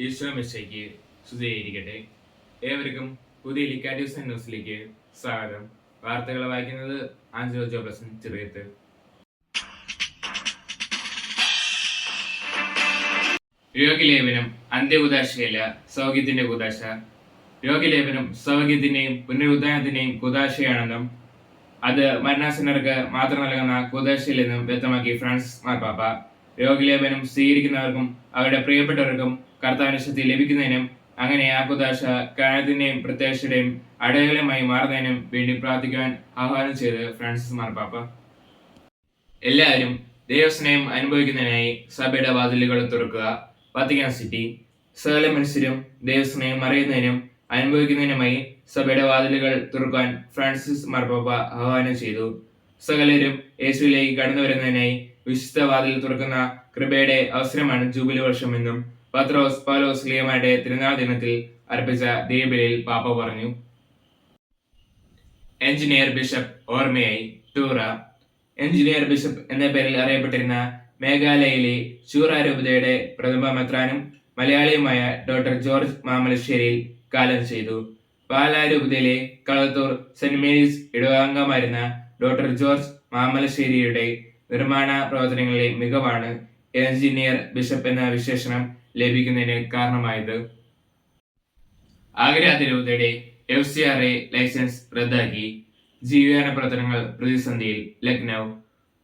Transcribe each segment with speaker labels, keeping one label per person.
Speaker 1: ഈശോമിശയ്ക്ക് സ്തുതിയായിരിക്കട്ടെ. ഏവർക്കും പുതിയ ലിക്കാറ്റ്യൂസ് ന്യൂസിലേക്ക് സ്വാഗതം. വാർത്തകൾ വായിക്കുന്നത് ആഞ്ചലോ ജോബസൻ ചെറിയത്ത് രോഗിലേപനം അന്ത്യകുദാശയല്ല സൗഖ്യത്തിന്റെ കുദാശ. രോഗിലേപനം സൗഖ്യത്തിന്റെയും പുനരുദ്ധാനത്തിന്റെയും കുദാശയാണെന്നും അത് മരണാസനർക്ക് മാത്രം നൽകുന്ന കുദാശയിലെന്നും വ്യക്തമാക്കി ഫ്രാൻസിസ് മാർപ്പാപ്പ. രോഗിലേപനം സ്വീകരിക്കുന്നവർക്കും അവരുടെ പ്രിയപ്പെട്ടവർക്കും കർത്താവിന്റെ ലഭിക്കുന്നതിനും അങ്ങനെ ആ കുദാശ കാലത്തിന്റെയും പ്രത്യാശയുടെയും അടയാളമായി മാറുന്നതിനും വേണ്ടി പ്രാർത്ഥിക്കുവാൻ ആഹ്വാനം ചെയ്ത് ഫ്രാൻസിസ് മാർപ്പാപ്പ എല്ലാവരും ദൈവസ്നേഹം അനുഭവിക്കുന്നതിനായി സഭയുടെ വാതിലുകൾ തുറക്കുക. വത്തിക്കാൻ സിറ്റി സകല മനുഷ്യരും ദൈവസ്നേഹം അറിയുന്നതിനും അനുഭവിക്കുന്നതിനുമായി സഭയുടെ വാതിലുകൾ തുറക്കാൻ ഫ്രാൻസിസ് മാർപ്പാപ്പ ആഹ്വാനം ചെയ്തു. സകലരും യേശുവിലേക്ക് കടന്നു വരുന്നതിനായി വിശുദ്ധ തുറക്കുന്ന കൃപയുടെ അവസരമാണ് ജൂബിലി വർഷമെന്നും പത്രോസ് പൗലോസ് ലിയമാരുടെ തിരുനാൾ ദിനത്തിൽ അർപ്പിച്ച ദീപലിൽ പാപ്പ പറഞ്ഞു. എഞ്ചിനീയർ ബിഷപ്പ് ഓർമ്മയായി ടൂറ. എഞ്ചിനീയർ ബിഷപ്പ് എന്ന പേരിൽ അറിയപ്പെട്ടിരുന്ന മേഘാലയയിലെ ചൂറ രൂപതയുടെ പ്രഥമ മെത്രാനും മലയാളിയുമായ ഡോക്ടർ ജോർജ് മാമലശ്ശേരിയിൽ കാലം ചെയ്തു. പാലാരൂപതയിലെ കളത്തൂർ സെന്റ് മേരീസ് ഇടവാംഗമായിരുന്ന ഡോക്ടർ ജോർജ് മാമലശ്ശേരിയുടെ നിർമ്മാണ പ്രവർത്തനങ്ങളിലെ മികവാണ് എഞ്ചിനീയർ ബിഷപ്പ് എന്ന വിശേഷണം ലഭിക്കുന്നതിന് കാരണമായത്. ആഗ്ര അതിരൂപതയുടെ F C R A licence റദ്ദാക്കി. ജീവന പ്രവർത്തനങ്ങൾ പ്രതിസന്ധിയിൽ ലക്നൗ.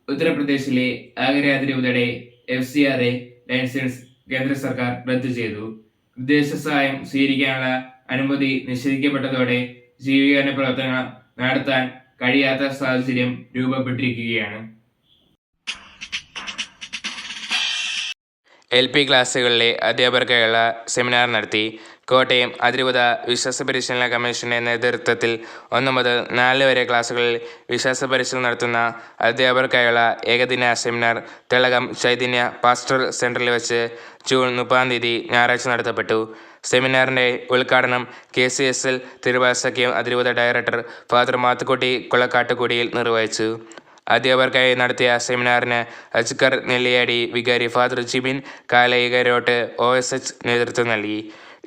Speaker 1: ഉത്തർപ്രദേശിലെ ആഗ്ര അതിരൂപതയുടെ F C R A licence കേന്ദ്ര സർക്കാർ റദ്ദു ചെയ്തു. വിദേശ സഹായം സ്വീകരിക്കാനുള്ള അനുമതി നിഷേധിക്കപ്പെട്ടതോടെ ജീവീകരണ പ്രവർത്തനങ്ങൾ നടത്താൻ കഴിയാത്ത സാഹചര്യം രൂപപ്പെട്ടിരിക്കുകയാണ്.
Speaker 2: എൽ പി ക്ലാസ്സുകളിലെ അധ്യാപകർക്കായുള്ള സെമിനാർ നടത്തി. കോട്ടയം അതിരൂപത വിശ്വാസ പരിശീലന കമ്മീഷന്റെ നേതൃത്വത്തിൽ ഒന്ന് മുതൽ നാല് വരെ ക്ലാസ്സുകളിൽ വിശ്വാസ പരിശീലനം നടത്തുന്ന അധ്യാപകർക്കായുള്ള ഏകദിന സെമിനാർ തിളകം ചൈതന്യ പാസ്റ്റർ സെന്ററിൽ വെച്ച് ജൂൺ മുപ്പതാം തീയതി ഞായറാഴ്ച നടത്തപ്പെട്ടു. സെമിനാറിന്റെ ഉദ്ഘാടനം കെ സി എസ് എൽ തിരുവാസഖ്യം അതിരൂപത ഡയറക്ടർ ഫാദർ മാത്തുക്കുട്ടി കൊളക്കാട്ടുകുടിയിൽ നിർവഹിച്ചു. അധ്യാപകർക്കായി നടത്തിയ സെമിനാറിന് അജ്കർ നെല്ലിയാടി വികാരി father Jibin Kalayikarot O S H നേതൃത്വം നൽകി.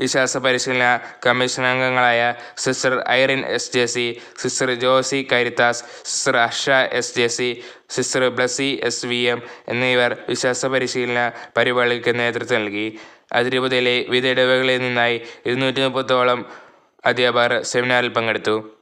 Speaker 2: വിശ്വാസ പരിശീലന കമ്മീഷൻ അംഗങ്ങളായ sister Irene S J C sister Josy Caritas sister Asha S J C sister Blessy S V M എന്നിവർ വിശ്വാസ പരിശീലന പരിപാടികൾക്ക് നേതൃത്വം നൽകി. അതിരൂപതയിലെ വിവിധ ഇടവകളിൽ നിന്നായി ഇരുന്നൂറ്റി മുപ്പത്തോളം അധ്യാപകർ സെമിനാറിൽ പങ്കെടുത്തു.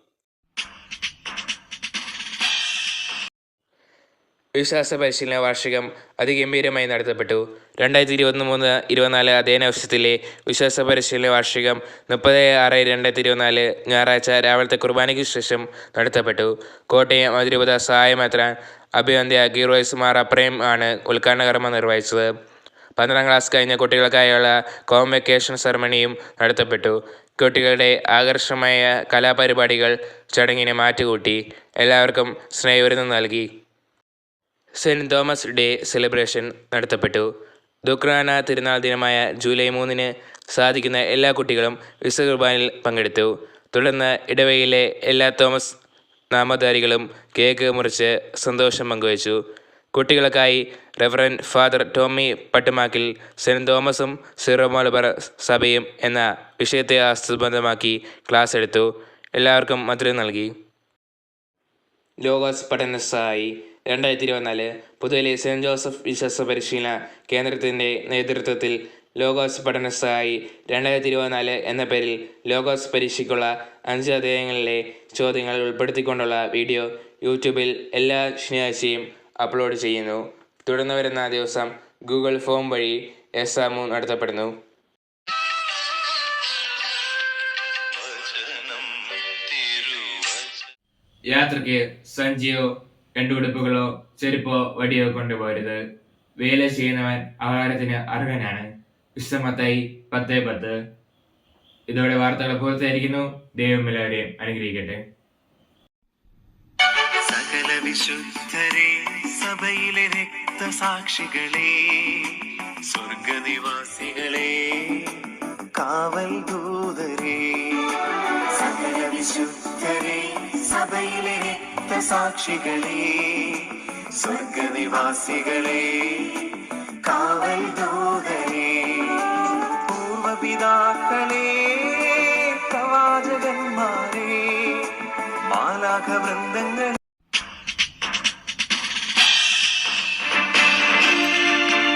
Speaker 2: വിശ്വാസ പരിശീലന വാർഷികം അതിഗംഭീരമായി നടത്തപ്പെട്ടു. രണ്ടായിരത്തി ഇരുപത്തി മൂന്ന് ഇരുപത്തിനാല് അധ്യയന വർഷത്തിലെ വിശ്വാസ പരിശീലന വാർഷികം മുപ്പത് ആറ് രണ്ടായിരത്തി ഇരുപത്തിനാല് ഞായറാഴ്ച രാവിലത്തെ കുർബാനയ്ക്ക് ശേഷം നടത്തപ്പെട്ടു. കോട്ടയം അതിരൂപത സഹായമാത്ര അഭിവന്ദ്യ ഗീറോയ്സ് അപ്രയം അപ്രേം ആണ് ഉദ്ഘാടന കർമ്മം നിർവഹിച്ചത്. പന്ത്രണ്ടാം ക്ലാസ് കഴിഞ്ഞ കുട്ടികൾക്കായുള്ള കോൺവെക്കേഷൻ സെറമണിയും നടത്തപ്പെട്ടു. കുട്ടികളുടെ ആകർഷമായ കലാപരിപാടികൾ ചടങ്ങിനെ മാറ്റുകൂട്ടി. എല്ലാവർക്കും സ്നേഹവിരുന്ന് നൽകി. സെന്റ് തോമസ് ഡേ സെലിബ്രേഷൻ നടത്തപ്പെട്ടു. ദുക്രാന തിരുനാൾ ദിനമായ ജൂലൈ മൂന്നിന് സാധിക്കുന്ന എല്ലാ കുട്ടികളും വിശുദ്ധ പങ്കെടുത്തു. തുടർന്ന് ഇടവയിലെ എല്ലാ തോമസ് നാമധാരികളും കേക്ക് മുറിച്ച് സന്തോഷം പങ്കുവച്ചു. കുട്ടികൾക്കായി reverend father Tomy Pattumakkil Saint തോമസും സിറോമോലബർ മലബാർ സഭയും എന്ന വിഷയത്തെ ആസ്പദമാക്കി ക്ലാസ് എടുത്തു. എല്ലാവർക്കും മധുരം നൽകി. ലോഗോസ് പഠന സഹായി രണ്ടായിരത്തി ഇരുപത്തിനാല് പുതുവലി സെന്റ് ജോസഫ് വിശ്വാസ പരിശീലന കേന്ദ്രത്തിന്റെ നേതൃത്വത്തിൽ ലോഗോസ് പഠന സഹായി രണ്ടായിരത്തി ഇരുപത്തിനാല് എന്ന പേരിൽ ലോഗോസ് പരീക്ഷയ്ക്കുള്ള അഞ്ച് അധ്യായങ്ങളിലെ ചോദ്യങ്ങൾ ഉൾപ്പെടുത്തിക്കൊണ്ടുള്ള വീഡിയോ യൂട്യൂബിൽ എല്ലാ ശനിയാഴ്ചയും അപ്ലോഡ് ചെയ്യുന്നു. തുടർന്ന് വരുന്ന ദിവസം ഗൂഗിൾ ഫോം വഴി എക്സാമും നടത്തപ്പെടുന്നു.
Speaker 1: യാത്രയ്ക്ക് സഞ്ചിയോ രണ്ടുടുപ്പുകളോ ചെരുപ്പോ വടിയോ കൊണ്ടുപോരുത് വേല ചെയ്യുന്നവൻ ആഹാരത്തിന് അർഹനാണ്. വിശ്രമത്തായി പത്ത് പത്ത്. ഇതോടെ വാർത്തകൾ പൂർത്തിയായിരിക്കുന്നു. ദൈവം എല്ലാവരെയും അനുഗ്രഹിക്കട്ടെ.
Speaker 3: സകല വിശുദ്ധരെ സഭയിലെ രക്തസാക്ഷികളെ രക്തസാക്ഷികളെ സ്വർഗനിവാസികളെ കാവൽ ദൂതരെ പൂർവപിതാക്കളെ പ്രവാചകന്മാരെ മാലാഖ വൃന്ദങ്ങളെ